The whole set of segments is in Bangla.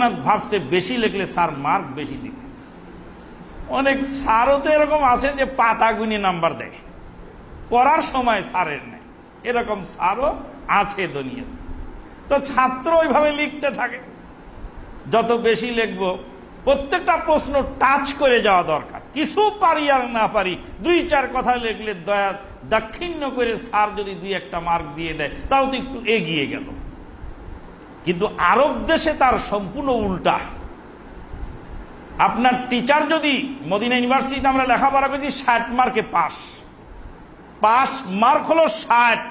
ভাবছে বেশি লিখলে স্যার মার্ক বেশি দিবে। অনেক স্যারও তো এরকম আছেন যে পাতা গুনি নাম্বার দেয়। পড়ার সময় স্যারের নেই। এরকম স্যারও আছে দুনিয়াতে। তো ছাত্র ওইভাবে লিখতে থাকে। যত বেশি লিখব, প্রত্যেকটা প্রশ্ন টাচ করে যাওয়া দরকার। কিছু পারি আর না পারি, দুই চার কথা লিখলে দয়া দাক্ষিণ্য করে স্যার যদি দুই একটা মার্ক দিয়ে দেয়, তাও তো একটু এগিয়ে গেল। কিন্তু আরব দেশে তার সম্পূর্ণ উল্টা। আপনার টিচার যদি মদিনা ইউনিভার্সিটিতে আমরা লেখাপড়া করেছি, ষাট মার্কে পাস। পাস মার্ক হলো ষাট,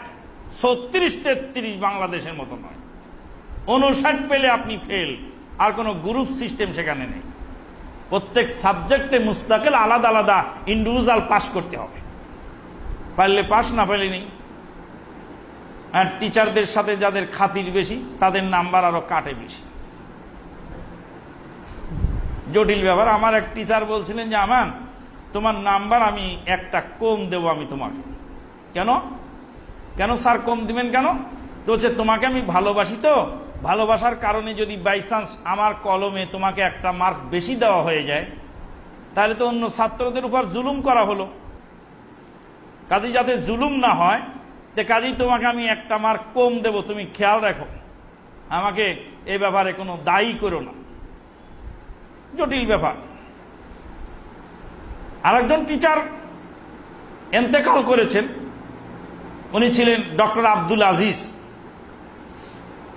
ছত্রিশ, তেত্রিশ বাংলাদেশের মতো নয়। উনষাট পেলে আপনি ফেল আর কোনো গ্রুপ সিস্টেম সেখানে নেই। প্রত্যেক সাবজেক্টে মুস্তাকেল আলাদা আলাদা ইন্ডিভিজুয়াল পাস করতে হবে। পারলে পাস না পারলে নেই। টিচারদের সাথে যাদের খাতির বেশি, তাদের নাম্বার আরও কাটে বেশি। জটিল ব্যাপার। আমার এক টিচার বলছিলেন যে আমার তোমার নাম্বার আমি একটা কম দেব আমি তোমাকে। কেন? কেন স্যার কম দিবেন কেন? তো হচ্ছে তোমাকে আমি ভালোবাসি তো। ভালোবাসার কারণে যদি বাই চান্স আমার কলমে তোমাকে একটা মার্ক বেশি দেওয়া হয়ে যায়, তাহলে তো অন্য ছাত্রদের উপর জুলুম করা হলো। কাজে যাতে জুলুম না হয় তে কাজেই তোমাকে আমি একটা মার্ক কম দেব, তুমি খেয়াল রাখো। আমাকে এ ব্যাপারে কোনো দায়ী করো না। জটিল ব্যাপার। আরেকজন টিচার এন্তেকাল করেছেন। উনি ছিলেন ডক্টর আব্দুল আজিজ।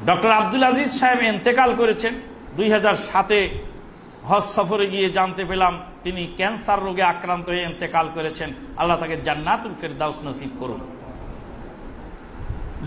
ডক্টর আব্দুল আজিজ সাহেব এন্তেকাল করেছেন। দুই হাজার সাতে হজ সফরে গিয়ে জানতে পেলাম, তিনি ক্যান্সার রোগে আক্রান্ত হয়ে এন্তেকাল করেছেন। আল্লাহ তাকে জান্নাতুল ফেরদাউস নসিব করুন।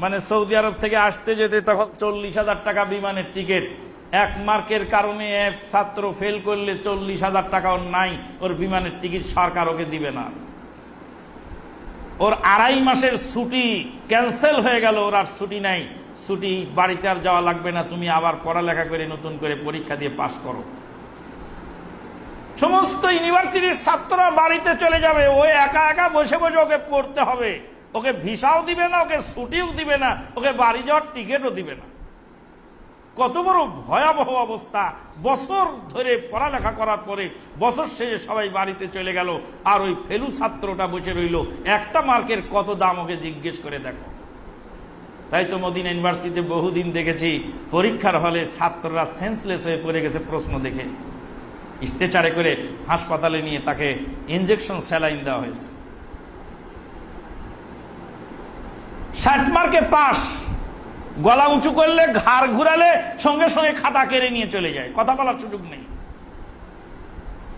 মানে সৌদি আরব থেকে আসতে যেতে তখন চল্লিশ হাজার টাকা বিমানের টিকিট। এক মার্কের কারণে এক ছাত্র ফেল করলে চল্লিশ হাজার টাকা ওর নাই, ওর বিমানের টিকিট সরকার ওকে দিবে না। ওর আড়াই মাসের ছুটি ক্যান্সেল হয়ে গেল, ওর আর ছুটি নাই। ছুটি বাড়িতে আর যাওয়া লাগবে না, তুমি আবার পড়ালেখা করে নতুন করে পরীক্ষা দিয়ে পাশ করো। সমস্ত ইউনিভার্সিটির ছাত্ররা বাড়িতে চলে যাবে ওই একা একা বসে বসে ওকে পড়তে হবে। ওকে ভিসাও দিবে না, ওকে ছুটিও দিবে না, ওকে বাড়ি যাওয়ার টিকিটও দিবে না। কত বড় ভয়াবহ অবস্থা। বছর ধরে পড়ালেখা করার পরে বছর শেষে সবাই বাড়িতে চলে গেল, আর ওই ফেলু ছাত্রটা বসে রইল। একটা মার্কের কত দাম ওকে জিজ্ঞেস করে দেখো। তাই তো মদিনা ইউনিভার্সিটিতে বহুদিন দেখেছি, পরীক্ষার হলে ছাত্ররা সেন্সলেস হয়ে পড়ে গেছে প্রশ্ন দেখে। স্ট্রেচারে করে হাসপাতালে নিয়ে তাকে ইঞ্জেকশন স্যালাইন দেওয়া হয়েছে। ষাট মার্কে পাস। গলা উঁচু করলে, ঘাড় ঘুরালে সঙ্গে সঙ্গে খাতা কেড়ে নিয়ে চলে যায়। কথা বলার সুযোগ নেই।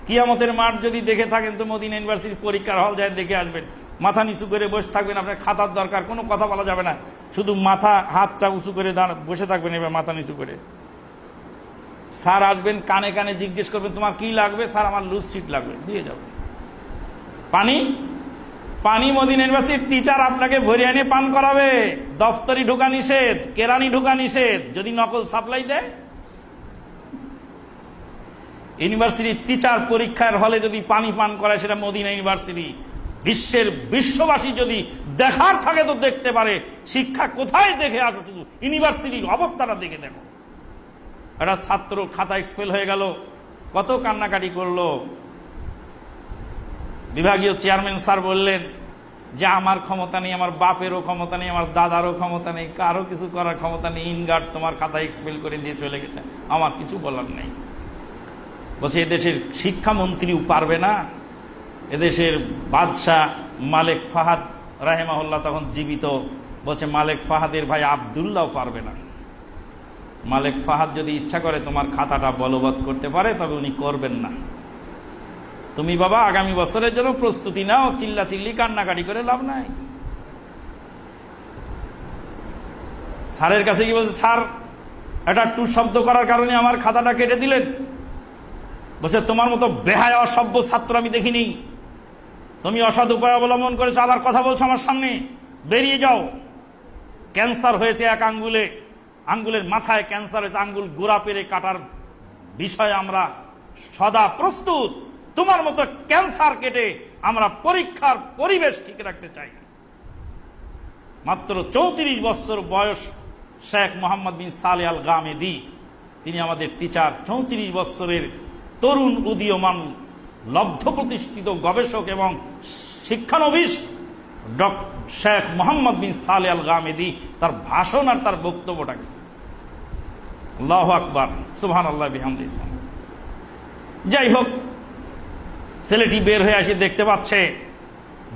কিয়ামতের মাঠ যদি দেখে থাকেন তো মদিনা ইউনিভার্সিটির পরীক্ষার হল যায় দেখে আসবেন। মাথা নিচু করে বসে থাকবেন, আপনার খাতার দরকার, কোনো কথা বলা যাবে না। শুধু মাথা, হাতটা উঁচু করে দাঁড়া, বসে থাকবেন এবার মাথা নিচু করে। স্যার আসবেন, কানে কানে জিজ্ঞেস করবেন, তোমার কি লাগবে? স্যার, আমার লুজ সিট লাগবে। দিয়ে যাবে পানি? পানি মদিনা ইউনিভার্সিটির টিচার আপনাকে ভরে এনে পান করাবে। দফতরি ঢোকা নিষেধ কেরানি ঢোকা নিষেধ। যদি নকল সাপ্লাই দেয়? ইউনিভার্সিটির টিচার পরীক্ষার হলে যদি পানি পান করায় সেটা মদিনা ইউনিভার্সিটি। বিশ্বের বিশ্ববাসী যদি দেখার থাকে তো দেখতে পারে। শিক্ষা কোথায় দেখে আসো শুধু? ইউনিভার্সিটির অবস্থাটা দেখে দেখো। একটা ছাত্র খাতা এক্সপেল হয়ে গেল। কত কান্নাকাটি করল? বিভাগীয় চেয়ারম্যান স্যার বললেন, যে আমার ক্ষমতা নেই, আমার বাপেরও ক্ষমতা নেই, আমার দাদারও ক্ষমতা নেই, কারও কিছু করার ক্ষমতা নেই, ইনগার্ড তোমার খাতা এক্সপেল করে দিয়ে চলে গেছে, আমার কিছু বলার নেই। বলছে, এদেশের শিক্ষামন্ত্রীও পারবে না, এদেশের বাদশাহ মালেক ফাহাদ রাহেমাহুল্লাহ তখন জীবিত। বলছে, মালেক ফাহাদের ভাই আবদুল্লাহ পারবে না। মালেক ফাহাদ যদি ইচ্ছা করে তোমার খাতাটা বলবৎ করতে পারে, তবে উনি করবেন না। তুমি বাবা, আগামী বছরের জন্য প্রস্তুতি নাও চিল্লা চিল্লি কান্নাকাটি করে লাভ নাই। স্যারের কাছে কি বলছে, স্যার, একটা টু শব্দ করার কারণে আমার খাতাটা কেটে দিলেন। বলছে, তোমার মতো বেহায়, অসভ্য ছাত্র আমি দেখিনি। তুমি অসৎ উপায় অবলম্বন করেছ, আবার কথা বলছো আমার সামনে। বেরিয়ে যাও। ক্যান্সার হয়েছে এক আঙ্গুলে। আঙ্গুলের মাথায় ক্যান্সার হয়েছে, আঙ্গুল গোড়া পেরে কাটার বিষয়ে আমরা সদা প্রস্তুত। তোমার মতো ক্যান্সার কেটে আমরা পরীক্ষার পরিবেশ ঠিক রাখতে চাই। মাত্র চৌত্রিশ বছর বয়স শেখ মোহাম্মদ বিন সালে আল গামেদি তিনি আমাদের টিচার। চৌত্রিশ বছরের তরুণ উদীয়মান লব্ধ প্রতিষ্ঠিত গবেষক এবং শিক্ষানবিশ শেখ মোহাম্মদ বিন সালে আল গামেদি তার ভাষণ আর তার বক্তব্যটাকে আল্লাহ আকবর। সুবহান আল্লাহ বিহামদি। যাই হোক ছেলেটি বের হয়ে আসে, দেখতে পাচ্ছে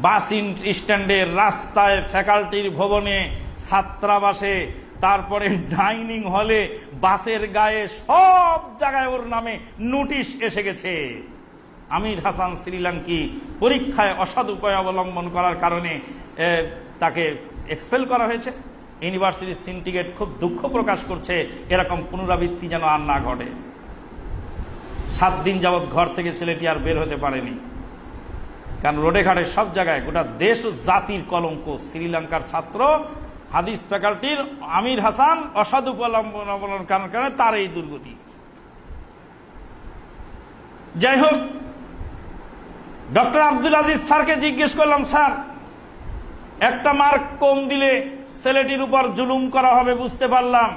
বাস স্ট্যান্ডে রাস্তায় ফ্যাকাল্টির ভবনে ছাত্রাবাসে, তারপরে ডাইনিং হলে বাসের গায়ে সব জায়গায় ওর নামে নোটিশ এসে গেছে। আমির হাসান শ্রীলঙ্কি পরীক্ষায় অসৎ উপায় অবলম্বন করার কারণে তাকে এক্সপেল করা হয়েছে। ইউনিভার্সিটির সিন্ডিকেট খুব দুঃখ প্রকাশ করছে, এরকম পুনরাবৃত্তি যেন আর না ঘটে। সাত দিন যাবৎ ঘর থেকে ছেলেটি আর বের হতে পারেনি। কারণ রোডে ঘাটে সব জায়গায় গোটা দেশ ও জাতির কলঙ্ক। শ্রীলঙ্কার ছাত্র, হাদিস ফ্যাকাল্টির আমির হাসান, অসাধু অবলম্বন কারণে তার এই দুর্গতি। যাই হোক, ডক্টর আব্দুল আজিজ স্যারকে জিজ্ঞেস করলাম, স্যার, একটা মার্ক কম দিলে ছেলেটির উপর জুলুম করা হবে বুঝতে পারলাম।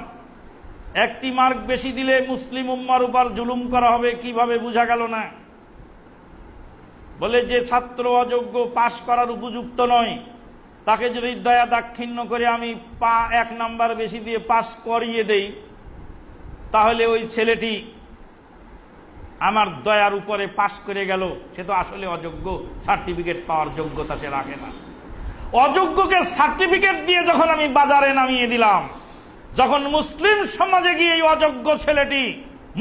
একটি মার্ক বেশি দিলে মুসলিম উম্মার উপর জুলুম করা হবে, কীভাবে বোঝা গেল না? বলে যে ছাত্র অযোগ্য পাশ করার উপযুক্ত নয়। তাকে যদি দয়া দাক্ষিণ্য করে আমি পা এক নাম্বার বেশি দিয়ে পাশ করিয়ে দেই, তাহলে ওই ছেলেটি আমার দয়ার উপরে পাশ করে গেল। সে তো আসলে অযোগ্য, সার্টিফিকেট পাওয়ার যোগ্যতা সে রাখে না। অযোগ্যকে সার্টিফিকেট দিয়ে যখন আমি বাজারে নামিয়ে দিলাম যখন মুসলিম সমাজে গিয়ে এই অযোগ্য ছেলেটি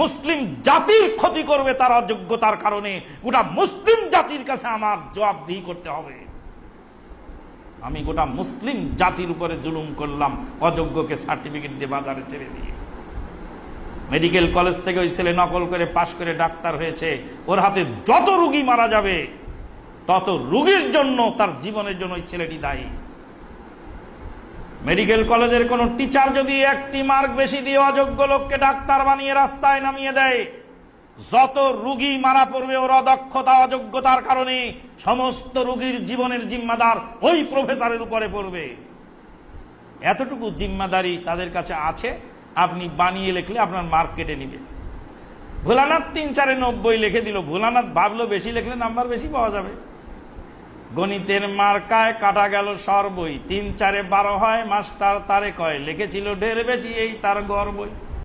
মুসলিম জাতির ক্ষতি করবে তার অযোগ্যতার কারণে গোটা মুসলিম জাতির কাছে আমার জবাবদিহি করতে হবে। আমি গোটা মুসলিম জাতির উপরে জুলুম করলাম, অযোগ্যকে সার্টিফিকেট দিয়ে বাজারে ছেড়ে দিয়ে। মেডিকেল কলেজ থেকে ওই ছেলে নকল করে পাশ করে ডাক্তার হয়েছে, ওর হাতে যত রুগী মারা যাবে, তত রুগীর জন্য, তার জীবনের জন্য ওই ছেলেটি দায়ী। মেডিকেল কলেজের কোন টিচার যদি একটি মার্ক বেশি দিয়ে অযোগ্য লোককে ডাক্তার বানিয়ে রাস্তায় নামিয়ে দেয়, যত রুগী মারা পড়বে ওর অদক্ষতা, অযোগ্যতার কারণে সমস্ত রুগীর জীবনের জিম্মাদার ওই প্রফেসরের উপরে পড়বে। এতটুকু জিম্মাদারি তাদের কাছে আছে, আপনি বানিয়ে লিখলে আপনার মার্ক কেটে নিবে। ভোলানাথ তিন চারে নব্বই লিখে দিল, ভোলানাথ ভাবলো বেশি লিখলে নাম্বার বেশি পাওয়া যাবে। গণিতের মার্কায় কাটা গেল সর্বই। বই তিন চারে বারো হয়, মাস্টার তারে কয়, লিখেছিল ঢের বেশি এই তার গড় বই